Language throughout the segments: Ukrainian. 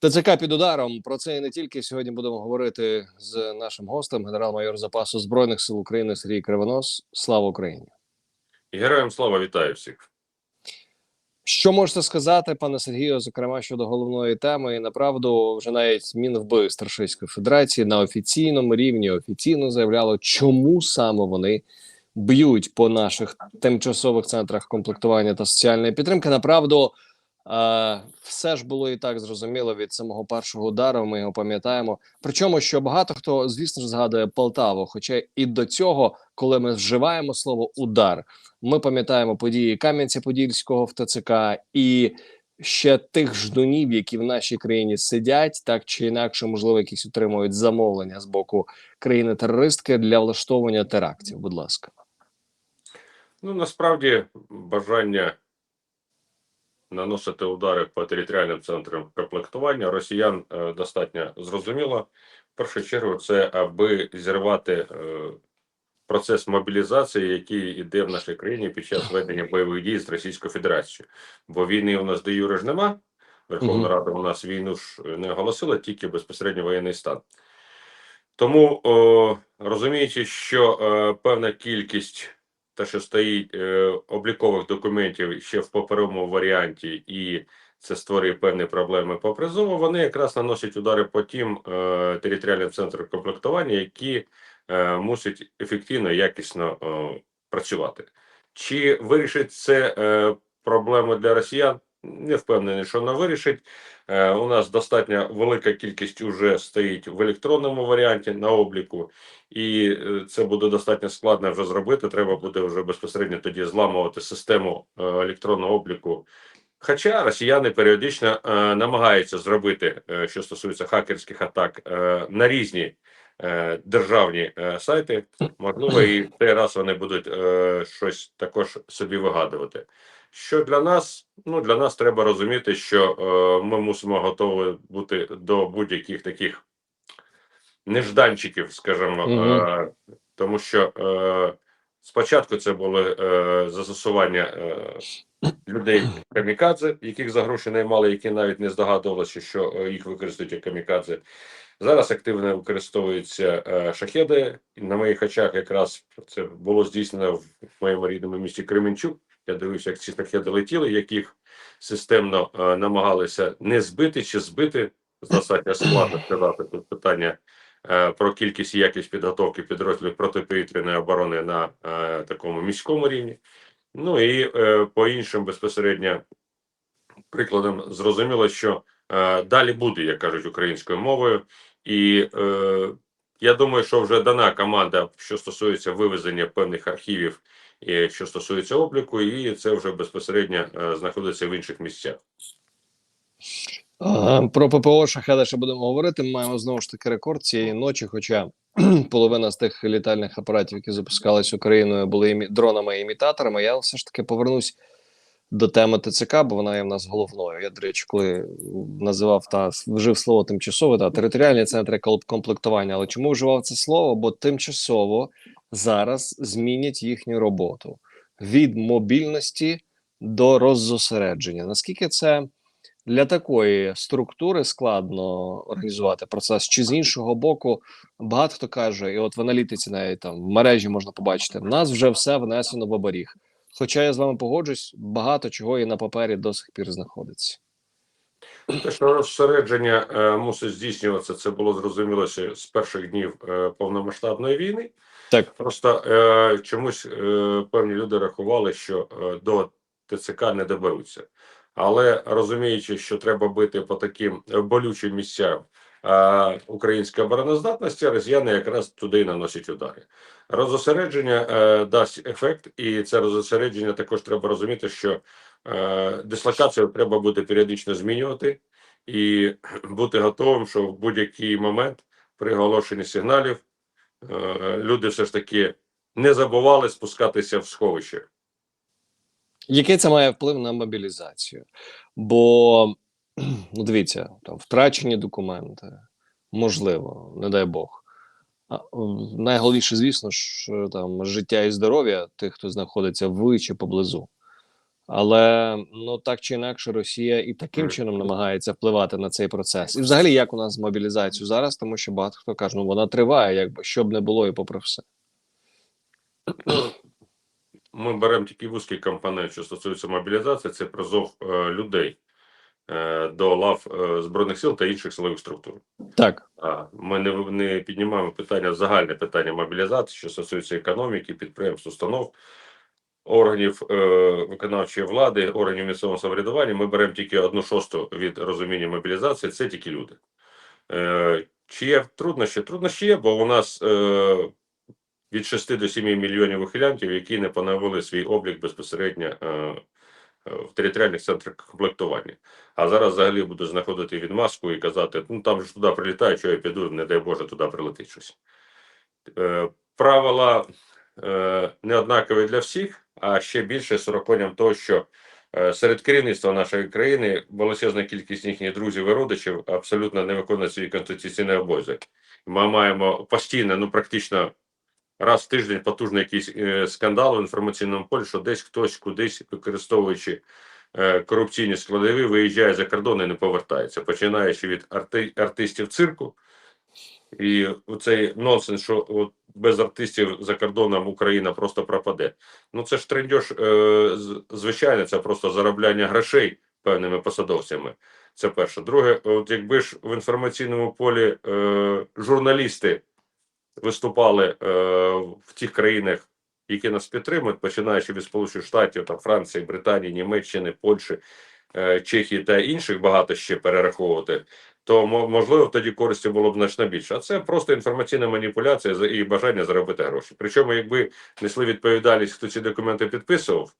ТЦК під ударом. Про це і не тільки сьогодні будемо говорити з нашим гостем, генерал-майор запасу збройних сил України Сергій Кривонос. Слава Україні! Героям слава вітаю всіх. Що можете сказати, пане Сергію, зокрема щодо головної теми? І направду вже навіть Мінвбивств Російської Федерації на офіційному рівні офіційно заявляло, чому саме вони б'ють по наших тимчасових центрах комплектування та соціальної підтримки. Направду все ж було і так зрозуміло від самого першого удару. Ми його пам'ятаємо. Причому, що багато хто, звісно ж, згадує Полтаву. Хоча і до цього, коли ми вживаємо слово удар, ми пам'ятаємо події Кам'янця-Подільського в ТЦК і ще тих ждунів, які в нашій країні сидять, так чи інакше, можливо, якісь отримують замовлення з боку країни-терористки для влаштовування терактів. Будь ласка. Ну насправді бажання наносити удари по територіальним центрам комплектування росіян е, достатньо зрозуміло. В першу чергу, це аби зірвати е, процес мобілізації, який йде в нашій країні під час ведення бойових дій з Російською Федерацією. Бо війни у нас де юре ж нема. Верховна. Рада у нас війну ж не оголосила, тільки безпосередньо воєнний стан. Тому, о, розуміючи, що е, певна кількість те, що стоїть е, облікових документів ще в паперовому варіанті, і це створює певні проблеми по призову, вони якраз наносять удари по тим е, територіальним центрам комплектування, які е, мусять ефективно, якісно е, працювати. Чи вирішить це е, проблему для росіян? Не впевнений, що вона вирішить. Е, у нас достатньо велика кількість вже стоїть в електронному варіанті на обліку, і е, це буде достатньо складно вже зробити. Треба буде вже безпосередньо тоді зламувати систему е, електронного обліку. Хоча росіяни періодично е, намагаються зробити, е, що стосується хакерських атак, е, на різні е, державні е, сайти, можливо, і цей раз вони будуть е, щось також собі вигадувати. Що для нас? Ну для нас треба розуміти, що е, ми мусимо готові бути до будь-яких таких нежданчиків, скажімо, Мгм. е, тому що е, спочатку це були е, застосування е, людей камікадзе, яких за гроші наймали, які навіть не здогадувалися, що е, їх використають як камікадзе. Зараз активно використовуються е, шахеди. На моїх очах якраз це було здійснено в моєму рідному місті Кременчук. Я дивився, як ці шахеди летіли, яких системно е, намагалися не збити чи збити. Достатньо складно сказати тут питання е, про кількість і якість підготовки підрозділів протиповітряної оборони на е, такому міському рівні. Ну і е, по іншим безпосередньо прикладам зрозуміло, що е, далі буде, як кажуть українською мовою, і е, я думаю, що вже дана команда, що стосується вивезення певних архівів, що стосується обліку, і це вже безпосередньо е, знаходиться в інших місцях. Е, Про ППО шахеда ще будемо говорити. Ми маємо знову ж таки рекорд цієї ночі. Хоча половина з тих літальних апаратів, які запускались Україною, були імі... дронами-імітаторами. Я все ж таки повернусь до теми ТЦК, бо вона є в нас головною. Я, до речі, коли називав та вжив слово тимчасово, та територіальні центри комплектування. Але чому вживав це слово? Бо тимчасово зараз змінять їхню роботу від мобільності до роззосередження. Наскільки це для такої структури складно організувати процес, чи з іншого боку, багато хто каже, і от в аналітиці навіть там в мережі можна побачити, в нас вже все внесено в оберіг. Хоча я з вами погоджусь, багато чого і на папері до сих пір знаходиться. Те, що розсередження е, мусить здійснюватися, це було зрозуміло з перших днів е, повномасштабної війни. Так. Просто е, чомусь е, певні люди рахували, що е, до ТЦК не доберуться. Але розуміючи, що треба бити по таким е, болючим місцям е, української обороноздатності, росіяни якраз туди і наносять удари. Розосередження е, дасть ефект, і це розосередження також треба розуміти, що е, дислокацію треба буде періодично змінювати і бути готовим, що в будь-який момент при оголошенні сигналів люди все ж таки не забували спускатися в сховище. Який це має вплив на мобілізацію? Бо ну дивіться, там втрачені документи, можливо, не дай Бог. Найголовніше, звісно ж, е, там життя і здоров'я тих, хто знаходиться в чи поблизу. Але ну так чи інакше, Росія і таким чином намагається впливати на цей процес. І взагалі, як у нас з мобілізацією зараз, тому що багато хто каже, ну вона триває, якби що б не було, і попри все. Ми беремо тільки вузький компонент, що стосується мобілізації, це призов е, людей е, до лав е, Збройних сил та інших силових структур. Так, А, Ми не, не піднімаємо питання, загальне питання мобілізації, що стосується економіки, підприємств, установ, органів е, виконавчої влади, органів місцевого самоврядування. Ми беремо тільки одну шосту від розуміння мобілізації, це тільки люди. Е, чи є труднощі? Труднощі є, бо у нас е, від 6 до 7 мільйонів ухилянтів, які не поновили свій облік безпосередньо в територіальних центрах комплектування. А зараз взагалі буду знаходити відмазку і казати: ну там ж туди прилітає, що я піду, не дай Боже, туди прилетить щось. Правила е, не однакові для всіх, а ще більше урахуванням того, що е, серед керівництва нашої країни величезна кількість їхніх друзів і родичів абсолютно не виконує свій конституційний обов'язок. Ми маємо постійно, ну практично раз в тиждень потужний якийсь е, скандал в інформаційному полі, що десь хтось кудись, використовуючи е, корупційні складові, виїжджає за кордон і не повертається, починаючи від арти, артистів цирку. І цей нонсенс, що от без артистів за кордоном Україна просто пропаде. Ну це ж трендьош, е, звичайно, це просто заробляння грошей певними посадовцями. Це перше. Друге, от якби ж в інформаційному полі е, журналісти виступали е, в тих країнах, які нас підтримують, починаючи від Сполучених Штатів, там Франції, Британії, Німеччини, Польщі, е, Чехії та інших багато ще перераховувати, то мо- можливо тоді користі було б значно більше. А це просто інформаційна маніпуляція і бажання заробити гроші. Причому, якби несли відповідальність, хто ці документи підписував.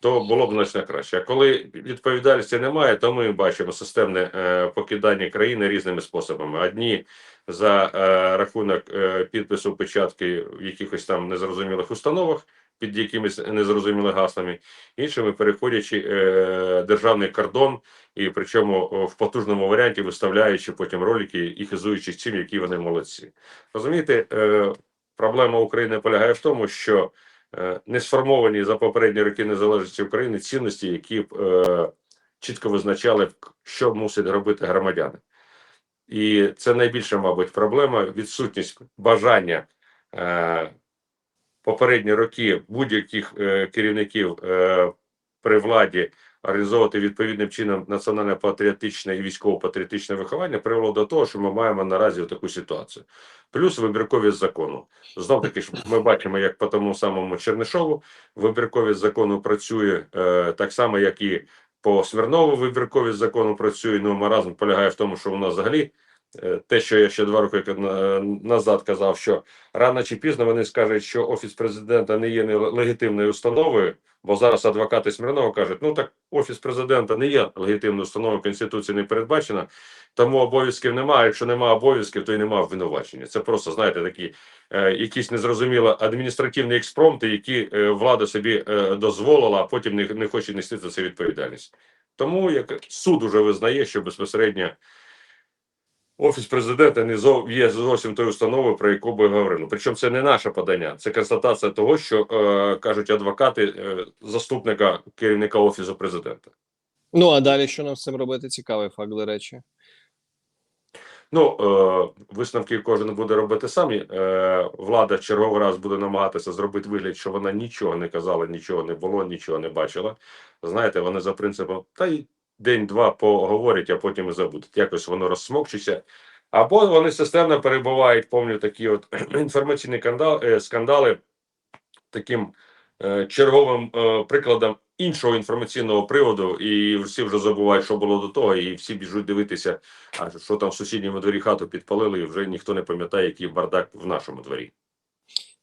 То було б значно краще. А коли відповідальності немає, то ми бачимо системне е, покидання країни різними способами. Одні за е, рахунок е, підпису печатки в якихось там незрозумілих установах під якимись незрозумілими гаслами, іншими переходячи е, державний кордон, і причому в потужному варіанті виставляючи потім ролики і хизуючись цим, які вони молодці. Розумієте, е, проблема України полягає в тому, що е, не сформовані за попередні роки незалежності України цінності, які б е, чітко визначали, що мусять робити громадяни. І це найбільша, мабуть, проблема відсутність бажання е, попередні роки будь-яких е, керівників е, при владі організовувати відповідним чином національно-патріотичне і військово-патріотичне виховання привело до того, що ми маємо наразі таку ситуацію. Плюс вибірковість закону. Знов таки ж ми бачимо, як по тому самому Чернишову вибірковість закону працює е, так само, як і по Смірнову вибірковість закону працює. Ну маразм полягає в тому, що у нас взагалі те, що я ще два роки назад казав, що рано чи пізно вони скажуть, що офіс президента не є легітимною установою. Бо зараз адвокати Смірнова кажуть: ну так офіс президента не є легітимною установою, конституції не передбачена, тому обов'язків немає. Якщо немає обов'язків, то й немає обвинувачення. Це просто знаєте такі е, якісь незрозумілі адміністративні експромти, які е, влада собі е, дозволила, а потім не, не хоче нести за це відповідальність. Тому як суд уже визнає, що безпосередньо офіс президента не зов, є зовсім тою установою, про яку ми говорили. Причому це не наше подання, це констатація того, що е, кажуть адвокати е, заступника керівника офісу президента. ну а далі що нам з цим робити? Цікавий факт, до речі. Ну, е, висновки кожен буде робити самі. Е, влада черговий раз буде намагатися зробити вигляд, що вона нічого не казала, нічого не було, нічого не бачила. Знаєте, вони за принципом, та й день-два поговорять, а потім і забудуть. Якось воно розсмокчиться. Або вони системно перебувають, помню, такі от інформаційні е, скандали таким е, черговим е, прикладом іншого інформаційного приводу, і всі вже забувають, що було до того, і всі біжуть дивитися, а що там в сусідньому дворі хату підпалили, і вже ніхто не пам'ятає, який бардак в нашому дворі.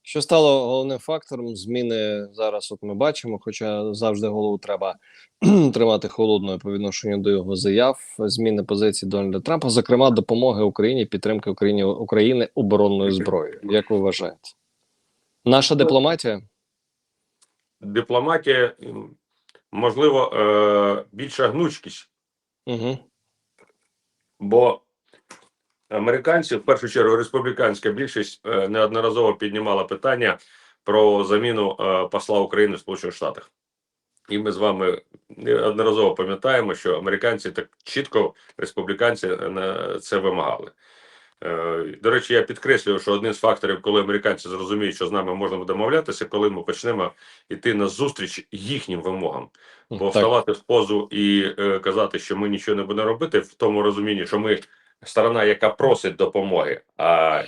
Що стало головним фактором зміни зараз? От ми бачимо, хоча завжди голову треба тримати холодною по відношенню до його заяв. Зміни позиції Дональда Трампа, зокрема, допомоги Україні, підтримки Україні України оборонною зброєю. Як ви вважаєте? Наша дипломатія? Дипломатія, можливо, е, більша гнучкість, Угу. бо американці, в першу чергу, республіканська більшість е, неодноразово піднімала питання про заміну е, посла України в Сполучених Штатах. І ми з вами неодноразово пам'ятаємо, що американці так чітко республіканці на це вимагали. Е, До речі, я підкреслюю, що один з факторів, коли американці зрозуміють, що з нами можна домовлятися, коли ми почнемо йти на зустріч їхнім вимогам. Бо Так. вставати в позу і е, казати, що ми нічого не будемо робити, в тому розумінні, що ми сторона, яка просить допомоги. А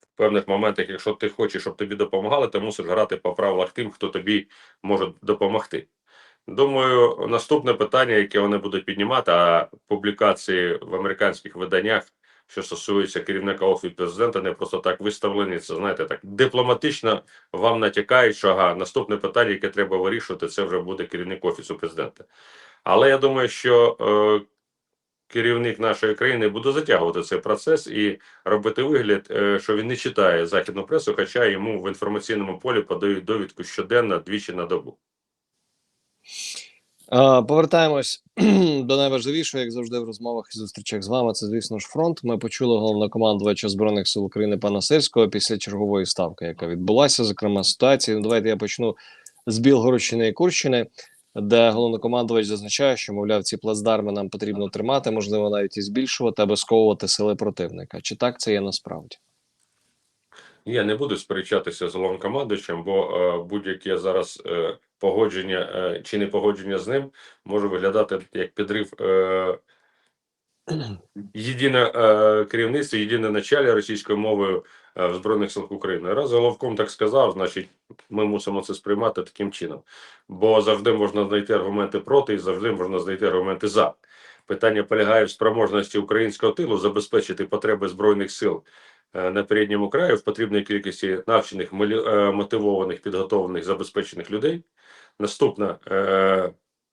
в певних моментах, якщо ти хочеш, щоб тобі допомагали, ти мусиш грати по правилах тим, хто тобі може допомогти. Думаю, наступне питання, яке вони будуть піднімати, а публікації в американських виданнях, що стосується керівника офісу президента, не просто так виставлені. Це знаєте, так дипломатично вам натякають, що ага, наступне питання, яке треба вирішувати, це вже буде керівник офісу президента. Але я думаю, що е, керівник нашої країни буде затягувати цей процес і робити вигляд, е, що він не читає західну пресу, хоча йому в інформаційному полі подають довідку щоденно двічі на добу. Повертаємось до найважливішого, як завжди, в розмовах і зустрічах з вами. Це, звісно ж, фронт. Ми почули головнокомандувача збройних сил України пана Сирського після чергової ставки, яка відбулася, зокрема ситуації. Ну, давайте я почну з Білгородщини і Курщини, де головнокомандувач зазначає, що мовляв, ці плацдарми нам потрібно тримати, можливо, навіть і збільшувати, аби сковувати сили противника. Чи так це є насправді? Я не буду сперечатися з головнокомандуючим, бо е, будь-яке зараз е, погодження е, чи не погодження з ним може виглядати як підрив е, єдине е, керівництво, єдине началі російською мовою е, в Збройних силах України. Раз головком так сказав, значить ми мусимо це сприймати таким чином. Бо завжди можна знайти аргументи проти, і завжди можна знайти аргументи за. Питання полягає в спроможності українського тилу забезпечити потреби збройних сил е, на передньому краю в потрібній кількості навчених, мотивованих, підготовлених, забезпечених людей. Наступне,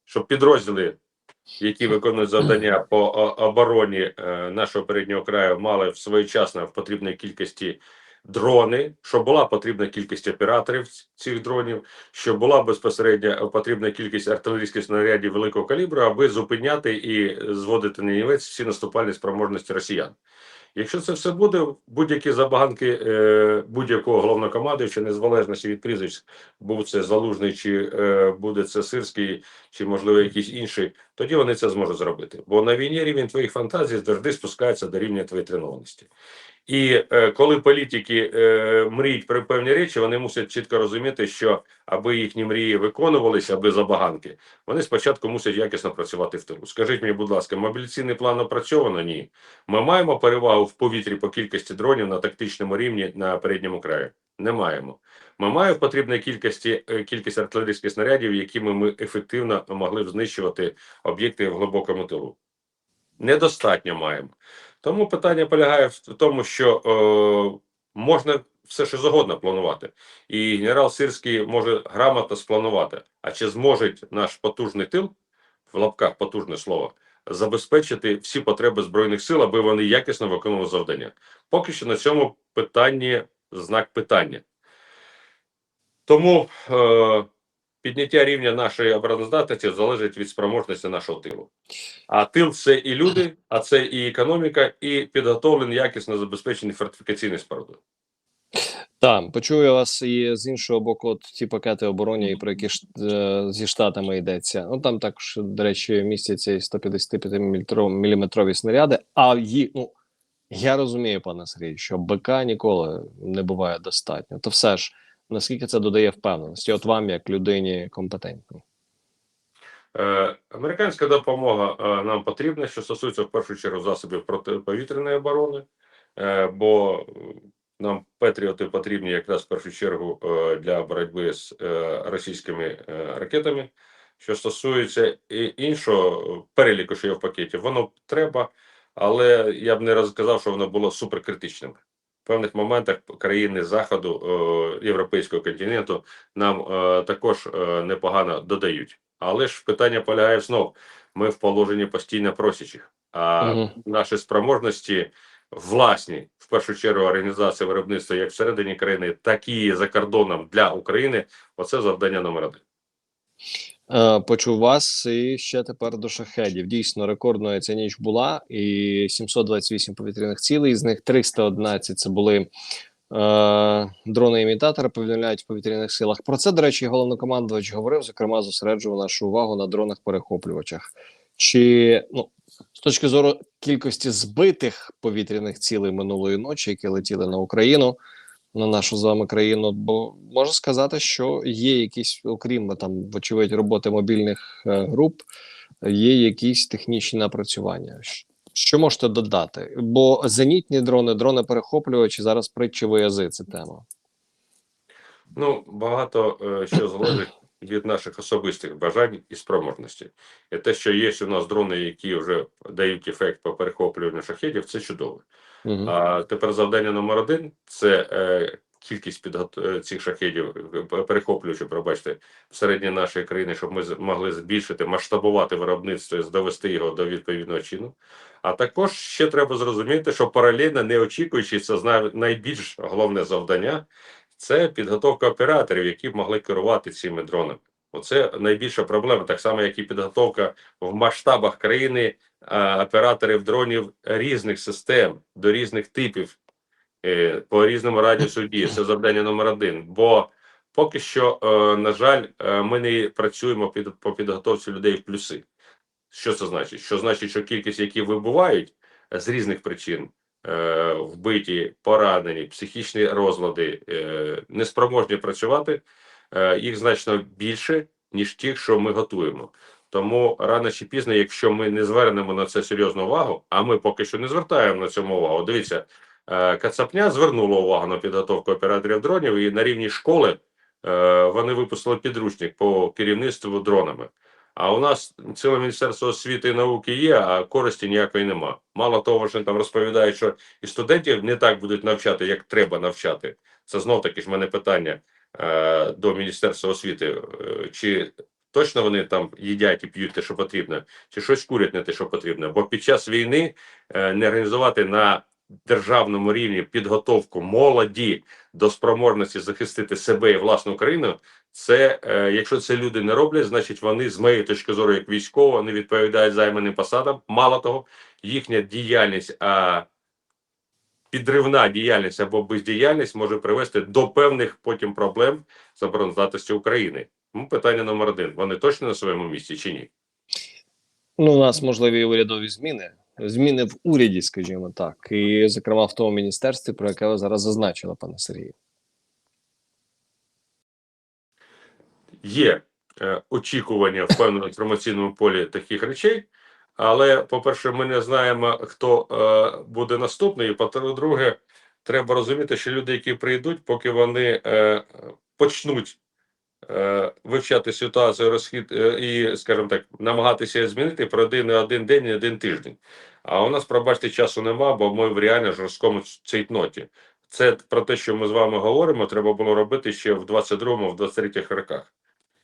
щоб підрозділи, які виконують завдання по обороні е, нашого переднього краю, мали в своєчасно в потрібній кількості дрони, щоб була потрібна кількість операторів цих дронів, щоб була безпосередньо потрібна кількість артилерійських снарядів великого калібру, аби зупиняти і зводити на нівець всі наступальні спроможності росіян. Якщо це все буде, будь-які забаганки е, будь-якого головнокомандуюча, незалежності від прізвищ, був це залужний, чи е, буде це сирський, чи можливо якийсь інший, тоді вони це зможуть зробити. Бо на війні рівень твоїх фантазій завжди спускається до рівня твоєї тренованості. І е, коли політики е, мріють про певні речі, вони мусять чітко розуміти, що аби їхні мрії виконувалися, аби забаганки, вони спочатку мусять якісно працювати в тилу. Скажіть мені, будь ласка, мобілізаційний план опрацьовано? Ні. Ми маємо перевагу в повітрі по кількості дронів на тактичному рівні на передньому краї? Не маємо. Ми маємо в кількості е, кількість артилерійських снарядів, якими ми ефективно могли б знищувати об'єкти в глибокому тилу. Недостатньо маємо. Тому питання полягає в тому, що е, можна все що завгодно планувати, і генерал Сирський може грамотно спланувати. А чи зможе наш потужний тил в лапках потужне слово забезпечити всі потреби збройних сил, аби вони якісно виконували завдання? Поки що на цьому питанні знак питання. Тому е, підняття рівня нашої обороноздатності залежить від спроможності нашого тилу. А тил це і люди, а це і економіка, і підготовлені якісно забезпечені фортифікаційні споруди. Так, почую вас і з іншого боку, от ті пакети оборони, про які е, зі штатами йдеться. Ну там також, до речі, містяться і 155 міліметрові снаряди. А їх, ну я розумію, пане Сергій, що БК ніколи не буває достатньо. То все ж наскільки це додає впевненості? От вам, як людині компетентній. Е, американська допомога е, нам потрібна, що стосується в першу чергу засобів протиповітряної оборони, е, бо нам Петріоти потрібні якраз в першу чергу для боротьби з російськими ракетами. Що стосується іншого переліку, що є в пакеті, воно треба, але я б не розказав, що воно було суперкритичним. В певних моментах країни заходу е, європейського континенту нам е, також е, непогано додають. Але ж питання полягає знов. Ми в положенні постійно просячих, а Мгм. наші спроможності власні, в першу чергу, організації виробництва як всередині країни, так і за кордоном для України. Оце завдання номер один. Е, почув вас і ще тепер до шахедів. Дійсно, рекордною ця ніч була, і 728 повітряних цілей, з них 311 це були дрони-імітатори повідомляють в повітряних силах. Про це, до речі, головнокомандувач говорив, зокрема, зосереджував нашу увагу на дронах перехоплювачах. Чи ну з точки зору кількості збитих повітряних цілей минулої ночі, які летіли на Україну, на нашу з вами країну, бо можна сказати, що є якісь, окрім там, вочевидь, роботи мобільних е, груп, є якісь технічні напрацювання. Що можете додати? Бо зенітні дрони, дрони перехоплювачі зараз притчі воязи. Це тема. Ну, багато е, що залежить від наших особистих бажань і спроможностей. І те, що є у нас дрони, які вже дають ефект по перехоплюванню шахедів, це чудово. Угу. А тепер завдання номер один це е, кількість підгот... е, цих шахедів, е, перехоплюючи, пробачте, всередині нашої країни, щоб ми з- могли збільшити, масштабувати виробництво і довести його до відповідного чину. А також ще треба зрозуміти, що паралельно, не очікуючи, це найбільш головне завдання це підготовка операторів, які б могли керувати цими дронами. Оце найбільша проблема, так само, як і підготовка в масштабах країни операторів дронів різних систем до різних типів е, по різному радіусу дії. Це завдання номер один. Бо поки що, е, на жаль, е, ми не працюємо під, по підготовці людей в плюси. Що це значить? Що значить, що кількість, які вибувають з різних причин, вбиті, поранені, психічні розлади, е, неспроможні працювати, е, їх значно більше, ніж тих, що ми готуємо. Тому рано чи пізно, якщо ми не звернемо на це серйозну увагу, а ми поки що не звертаємо на цьому увагу. Дивіться, е, Кацапня звернула увагу на підготовку операторів дронів, і на рівні школи е, вони випустили підручник по керівництву дронами. А у нас ціле міністерство освіти і науки є, а користі ніякої нема. Мало того, що там розповідають, що і студентів не так будуть навчати, як треба навчати. Це знов таки ж мене питання е, до міністерства освіти. Е, чи точно вони там їдять і п'ють те, що потрібно, чи щось курять не те, що потрібно? Бо під час війни е, не організувати на державному рівні підготовку молоді до спроможності захистити себе і власну країну. Це е, якщо це люди не роблять, значить вони з моєї точки зору, як військово, не відповідають займаним посадам. Мало того, їхня діяльність, а підривна діяльність або бездіяльність може привести до певних потім проблем з обороноздатності України. Тому питання номер один: вони точно на своєму місці чи ні? Ну, у нас можливі урядові зміни. Зміни в уряді, скажімо так, і зокрема в тому міністерстві, про яке ви зараз зазначили, пане Сергію. є е, очікування в певному інформаційному полі таких речей. Але, по-перше, ми не знаємо, хто е, буде наступний. І по-друге, треба розуміти, що люди, які прийдуть, поки вони е, почнуть вивчати ситуацію, розхід е, і, скажімо так, намагатися змінити, пройде не один день, не один тиждень. А у нас, пробачте, часу нема, бо ми в реально жорсткому цейтноті. Це про те, що ми з вами говоримо, треба було робити ще в 22-му, в 23-х роках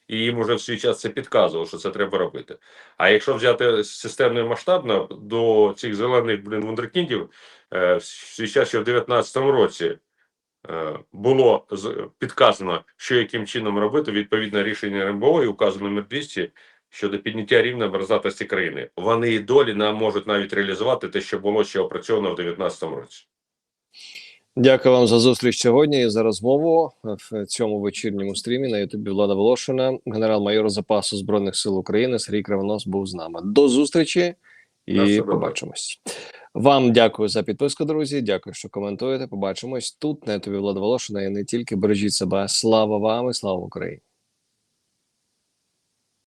і їм уже в свій час це підказувало, що це треба робити. А якщо взяти системно і масштабно до цих зелених блін вундеркіндів, е, в свій час ще в 19-му році е, було з- підказано, що яким чином робити відповідне рішення РНБО і указ номер 200 щодо підняття рівня образатості країни. Вони і долі нам можуть навіть реалізувати те, що було ще опрацьовано в 19-му році. Дякую вам за зустріч сьогодні і за розмову в цьому вечірньому стрімі на Ютубі Влада Волошина, генерал-майор запасу збройних сил України Сергій Кривонос був з нами. До зустрічі і побачимось. Вам дякую за підписку, друзі. Дякую, що коментуєте. Побачимось тут на Ютубі Влада Волошина. І не тільки бережіть себе. Слава вам і слава Україні.